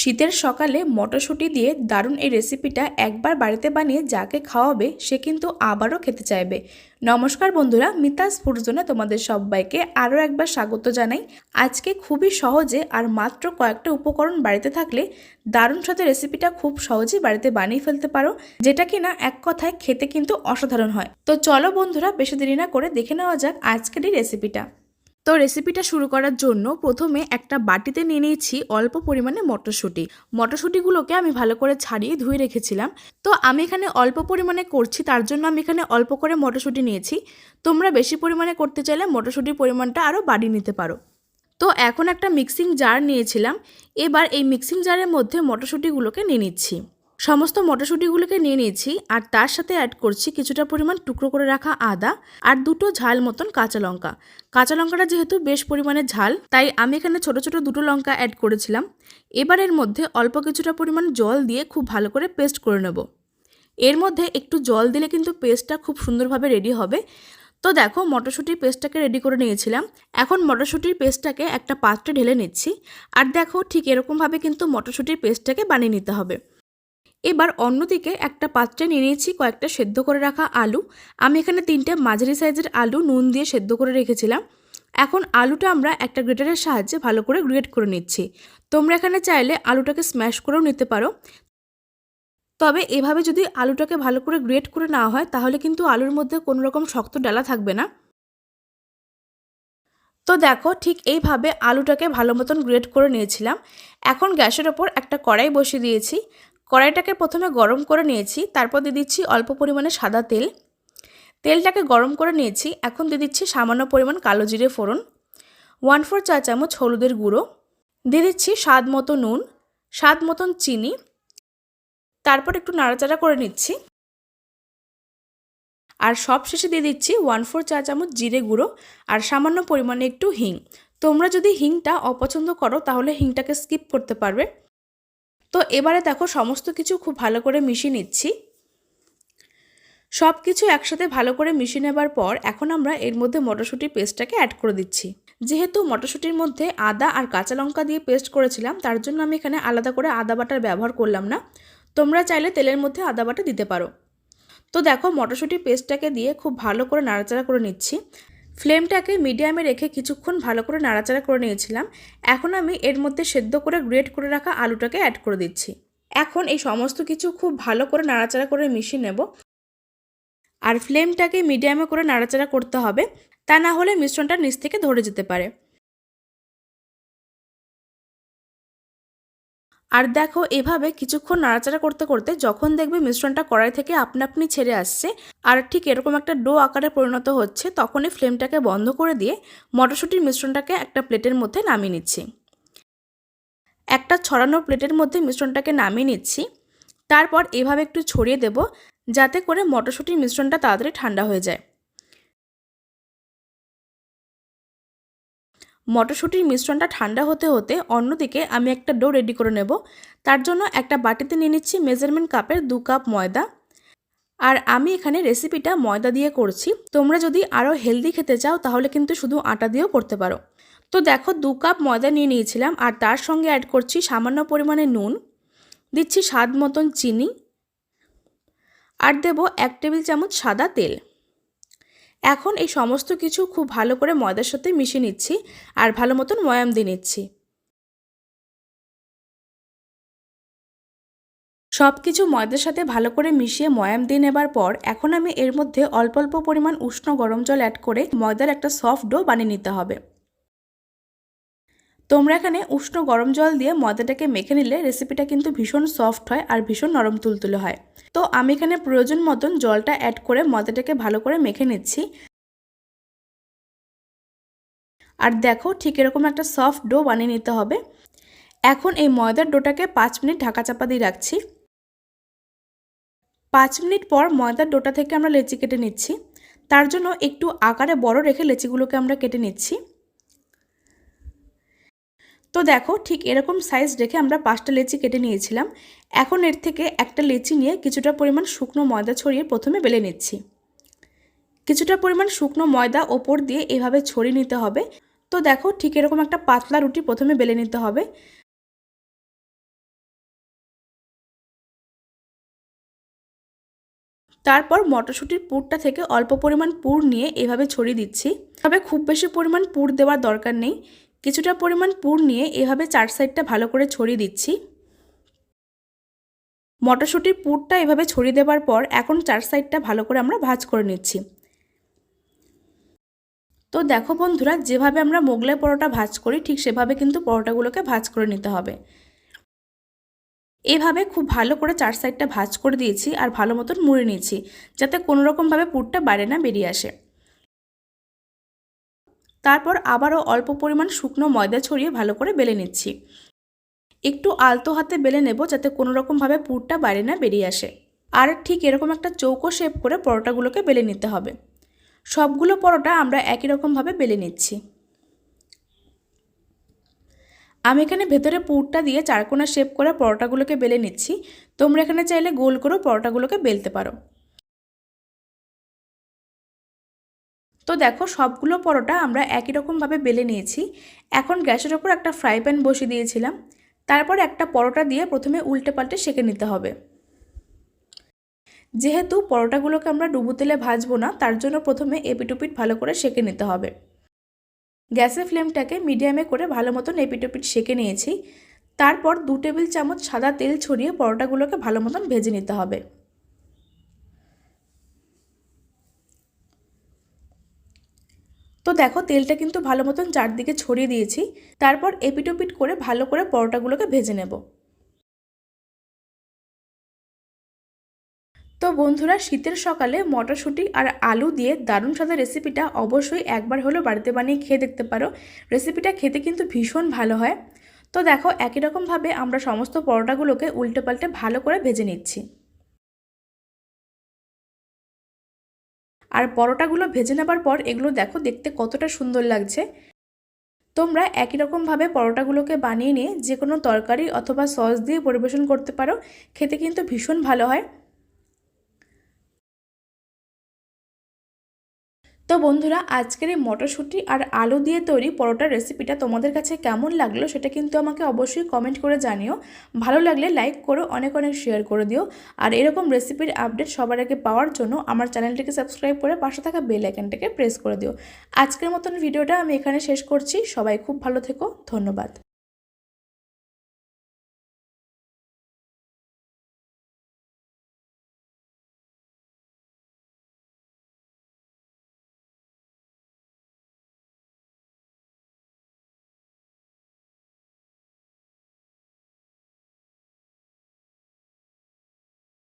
শীতের সকালে মটরশুঁটি দিয়ে দারুণ এই রেসিপিটা একবার বাড়িতে বানিয়ে যাকে খাওয়াবে, সে কিন্তু আবারও খেতে চাইবে। নমস্কার বন্ধুরা, মিতাস ফুডজোনে তোমাদের সবাইকে আরও একবার স্বাগত জানাই। আজকে খুবই সহজে আর মাত্র কয়েকটা উপকরণ বাড়িতে থাকলে দারুণ সাথে রেসিপিটা খুব সহজেই বাড়িতে বানিয়ে ফেলতে পারো, যেটা কিনা এক কথায় খেতে কিন্তু অসাধারণ হয়। তো চলো বন্ধুরা, বেশি দেরি না করে দেখে নেওয়া যাক আজকের এই রেসিপিটা তো রেসিপিটা শুরু করার জন্য প্রথমে একটা বাটিতে নিয়ে নিয়েছি অল্প পরিমাণে মটরশুঁটি। মটরশুঁটিগুলোকে আমি ভালো করে ছাড়িয়ে ধুয়ে রেখেছিলাম। তো আমি এখানে অল্প পরিমাণে করছি, তার জন্য আমি এখানে অল্প করে মটরশুঁটি নিয়েছি। তোমরা বেশি পরিমাণে করতে চাইলে মটরশুঁটির পরিমাণটা আরও বাড়িয়ে নিতে পারো। তো এখন একটা মিক্সিং জার নিয়েছিলাম। এবার এই মিক্সিং জারের মধ্যে মটরশুঁটিগুলোকে নিয়ে নিচ্ছি। সমস্ত মটরশুঁটিগুলোকে নিয়ে নিয়েছি আর তার সাথে অ্যাড করছি কিছুটা পরিমাণ টুকরো করে রাখা আদা আর দুটো ঝাল মতন কাঁচা লঙ্কা। কাঁচা লঙ্কাটা যেহেতু বেশ পরিমাণে ঝাল, তাই আমি এখানে ছোট ছোট দুটো লঙ্কা অ্যাড করেছিলাম। এবার এর মধ্যে অল্প কিছুটা পরিমাণ জল দিয়ে খুব ভালো করে পেস্ট করে নেব। এর মধ্যে একটু জল দিলে কিন্তু পেস্টটা খুব সুন্দরভাবে রেডি হবে। তো দেখো, মটরশুঁটির পেস্টটাকে রেডি করে নিয়েছিলাম। এখন মটরশুঁটির পেস্টটাকে একটা পাত্রে ঢেলে নিচ্ছি। আর দেখো, ঠিক এরকমভাবে কিন্তু মটরশুঁটির পেস্টটাকে বানিয়ে নিতে হবে। এবার অন্যদিকে একটা পাত্রে নিয়ে নিয়েছি কয়েকটা সেদ্ধ করে রাখা আলু। আমি এখানে তিনটে মাঝারি সাইজের আলু, নুন দিয়ে সেদ্ধ করে রেখেছিলাম। এখন আলুটা আমরা একটা গ্রেটারের সাহায্যে ভালো করে গ্রেট করে নিচ্ছি। তোমরা এখানে চাইলে আলুটাকে স্ম্যাশ করেও নিতে পারো। তবে এভাবে যদি আলুটাকে ভালো করে গ্রেট করে নেওয়া হয়, তাহলে কিন্তু আলুর মধ্যে কোনো রকম শক্ত ডালা থাকবে না। তো দেখো, ঠিক এইভাবে আলুটাকে ভালো মতন গ্রেট করে নিয়েছিলাম। এখন গ্যাসের ওপর একটা কড়াই বসিয়ে দিয়েছি। কড়াইটাকে প্রথমে গরম করে নিয়েছি, তারপর দিয়ে দিচ্ছি অল্প পরিমাণে সাদা তেল। তেলটাকে গরম করে নিয়েছি, এখন দিয়ে দিচ্ছি সামান্য পরিমাণ কালো জিরে ফোড়ন ওয়ান ফোর চা চামচ হলুদের গুঁড়ো, দিয়ে দিচ্ছি স্বাদ মতো নুন, স্বাদ মতন চিনি, তারপর একটু নাড়াচাড়া করে নিচ্ছি। আর সব শেষে দিয়ে দিচ্ছি ওয়ান ফোর চা চামচ জিরে গুঁড়ো আর সামান্য পরিমাণে একটু হিং। তোমরা যদি হিংটা অপছন্দ করো, তাহলে হিংটাকে স্কিপ করতে পারবে। তো এবারে দেখো সমস্ত কিছু খুব ভালো করে মিশিয়ে নিচ্ছি। সব কিছু একসাথে ভালো করে মিশিয়ে নেবার পর এখন আমরা এর মধ্যে মটরশুঁটির পেস্টটাকে অ্যাড করে দিচ্ছি। যেহেতু মটরশুঁটির মধ্যে আদা আর কাঁচা লঙ্কা দিয়ে পেস্ট করেছিলাম, তার জন্য আমি এখানে আলাদা করে আদা বাটার ব্যবহার করলাম না। তোমরা চাইলে তেলের মধ্যে আদা বাটা দিতে পারো। তো দেখো মটরশুঁটির পেস্টটাকে দিয়ে খুব ভালো করে নাড়াচাড়া করে নিচ্ছি। ফ্লেমটাকে মিডিয়ামে রেখে কিছুক্ষণ ভালো করে নাড়াচাড়া করে নিয়েছিলাম। এখন আমি এর মধ্যে সেদ্ধ করে গ্রেট করে রাখা আলুটাকে অ্যাড করে দিচ্ছি। এখন এই সমস্ত কিছু খুব ভালো করে নাড়াচাড়া করে মিশিয়ে নেব। আর ফ্লেমটাকে মিডিয়ামে করে নাড়াচাড়া করতে হবে। তা না হলে মিশ্রণটা নিচ থেকে ধরে যেতে পারে। আর দেখো, এভাবে কিছুক্ষণ নাড়াচাড়া করতে করতে যখন দেখবে মিশ্রণটা কড়াই থেকে আপনা আপনি ছেড়ে আসছে, আর ঠিক এরকম একটা ডো আকারে পরিণত হচ্ছে, তখনই ফ্লেমটাকে বন্ধ করে দিয়ে মটরশুঁটির মিশ্রণটাকে একটা প্লেটের মধ্যে নামিয়ে নিচ্ছি। একটা ছড়ানো প্লেটের মধ্যে মিশ্রণটাকে নামিয়ে নিচ্ছি। তারপর এভাবে একটু ছড়িয়ে দেব, যাতে করে মটরশুঁটির মিশ্রণটা তাড়াতাড়ি ঠান্ডা হয়ে যায়। মটরশুঁটির মিশ্রণটা ঠান্ডা হতে হতে অন্যদিকে আমি একটা ডো রেডি করে নেব। তার জন্য একটা বাটিতে নিয়ে নিচ্ছি মেজারমেন্ট কাপের দু কাপ ময়দা। আর আমি এখানে রেসিপিটা ময়দা দিয়ে করছি। তোমরা যদি আরও হেলদি খেতে চাও তাহলে কিন্তু শুধু আটা দিয়েও করতে পারো। তো দেখো দু কাপ ময়দা নিয়ে নিয়েছিলাম আর তার সঙ্গে অ্যাড করছি সামান্য পরিমাণে নুন। দিচ্ছি স্বাদ মতন চিনি। আর দেব এক টেবিল চামচ সাদা তেল। এখন এই সমস্ত কিছু খুব ভালো করে ময়দার সাথে মিশিয়ে নিচ্ছি আর ভালো মতন ময়াম দিয়ে নিচ্ছি। সব কিছু ময়দার সাথে ভালো করে মিশিয়ে ময়াম দিয়ে নেবার পর এখন আমি এর মধ্যে অল্প অল্প পরিমাণ উষ্ণ গরম জল অ্যাড করে ময়দার একটা সফট ডো বানিয়ে নিতে হবে। তোমরা এখানে উষ্ণ গরম জল দিয়ে ময়দাটাকে মেখে নিলে রেসিপিটা কিন্তু ভীষণ সফট হয় আর ভীষণ নরম তুলতুলে হয়। তো আমি এখানে প্রয়োজন মতন জলটা অ্যাড করে ময়দাটাকে ভালো করে মেখে নিচ্ছি। আর দেখো ঠিক এরকম একটা সফট ডো বানিয়ে নিতে হবে। এখন এই ময়দার ডোটাকে পাঁচ মিনিট ঢাকা চাপা দিয়ে রাখছি। পাঁচ মিনিট পর ময়দার ডোটা থেকে আমরা লেচি কেটে নিচ্ছি। তার জন্য একটু আকারে বড় রেখে লেচিগুলোকে আমরা কেটে নিচ্ছি। তো দেখো ঠিক এরকম সাইজ রেখে আমরা পাঁচটা লেচি কেটে নিয়েছিলাম। এখন এর থেকে একটা লেচি নিয়ে কিছুটা পরিমাণ শুকনো ময়দা ছড়িয়ে প্রথমে বেলে নিচ্ছি। কিছুটা পরিমাণ শুকনো ময়দা ওপর দিয়ে এভাবে ছড়িয়ে নিতে হবে। তো দেখো ঠিক এরকম একটা পাতলা রুটি প্রথমে বেলে নিতে হবে। তারপর মটরশুঁটির পুরটা থেকে অল্প পরিমাণ পুর নিয়ে এভাবে ছড়িয়ে দিচ্ছি। তবে খুব বেশি পরিমাণ পুর দেওয়ার দরকার নেই। কিছুটা পরিমাণ পুর নিয়ে এভাবে চার সাইডটা ভালো করে ছড়িয়ে দিচ্ছি। মটরশুঁটির পুরটা এভাবে ছড়িয়ে দেওয়ার পর এখন চার সাইডটা ভালো করে আমরা ভাজ করে নিচ্ছি। তো দেখো বন্ধুরা, যেভাবে আমরা মোগলাই পরোটা ভাজ করি, ঠিক সেভাবে কিন্তু পরোটাগুলোকে ভাজ করে নিতে হবে। এভাবে খুব ভালো করে চার সাইডটা ভাজ করে দিয়েছি আর ভালো মতন মুড়ে নিয়েছি, যাতে কোনো রকমভাবে পুরটা বাইরে না বেরিয়ে আসে। তারপর আবারও অল্প পরিমাণ শুকনো ময়দা ছড়িয়ে ভালো করে বেলে নিচ্ছি। একটু আলতো হাতে বেলে নেব যাতে কোনো রকমভাবে পুরটা বাইরে না বেরিয়ে আসে। আর ঠিক এরকম একটা চৌকো শেপ করে পরোটাগুলোকে বেলে নিতে হবে। সবগুলো পরোটা আমরা একই রকমভাবে বেলে নিচ্ছি। আমি এখানে ভেতরে পুরটা দিয়ে চারকোনা শেপ করে পরোটাগুলোকে বেলে নিচ্ছি। তোমরা এখানে চাইলে গোল করেও পরোটাগুলোকে বেলতে পারো। তো দেখো সবগুলো পরোটা আমরা একই রকমভাবে বেলে নিয়েছি। এখন গ্যাসের ওপর একটা ফ্রাই প্যান বসিয়ে দিয়েছিলাম। তারপর একটা পরোটা দিয়ে প্রথমে উল্টে পাল্টে সেঁকে নিতে হবে। যেহেতু পরোটাগুলোকে আমরা ডুবো তেলে ভাজবো না, তার জন্য প্রথমে এপিটুপিট ভালো করে সেঁকে নিতে হবে। গ্যাসের ফ্লেমটাকে মিডিয়ামে করে ভালো মতন এপিটুপিট সেঁকে নিয়েছি। তারপর দু টেবিল চামচ সাদা তেল ছড়িয়ে পরোটাগুলোকে ভালো মতন ভেজে নিতে হবে। তো দেখো, তেলটা কিন্তু ভালো মতন চারদিকে ছড়িয়ে দিয়েছি। তারপর এপিটোপিট করে ভালো করে পরোটাগুলোকে ভেজে নেব। তো বন্ধুরা, শীতের সকালে মটরশুঁটি আর আলু দিয়ে দারুণ সাদা রেসিপিটা অবশ্যই একবার হলেও বাড়িতে বানিয়ে খেয়ে দেখতে পারো। রেসিপিটা খেতে কিন্তু ভীষণ ভালো হয়। তো দেখো, একই রকমভাবে আমরা সমস্ত পরোটাগুলোকে উল্টে পাল্টে ভালো করে ভেজে নিচ্ছি। আর পরোটাগুলো ভেজে নেবার পর এগুলো দেখো দেখতে কতটা সুন্দর লাগছে। তোমরা একই রকমভাবে পরোটাগুলোকে বানিয়ে নিয়ে যে কোনো তরকারি অথবা সস দিয়ে পরিবেশন করতে পারো। খেতে কিন্তু ভীষণ ভালো হয়। তো বন্ধুরা, আজকের এই মটরশুঁটি আর আলু দিয়ে তৈরি পরোটার রেসিপিটা তোমাদের কাছে কেমন লাগল সেটা কিন্তু আমাকে অবশ্যই কমেন্ট করে জানিও। ভালো লাগলে লাইক করো, অনেক অনেক শেয়ার করে দিও। আর এরকম রেসিপির আপডেট সবার আগে পাওয়ার জন্য আমার চ্যানেলটিকে সাবস্ক্রাইব করে পাশে থাকা বেল আইকনটাকে প্রেস করে দিও। আজকের মতন ভিডিওটা আমি এখানে শেষ করছি। সবাই খুব ভালো থেকো। ধন্যবাদ।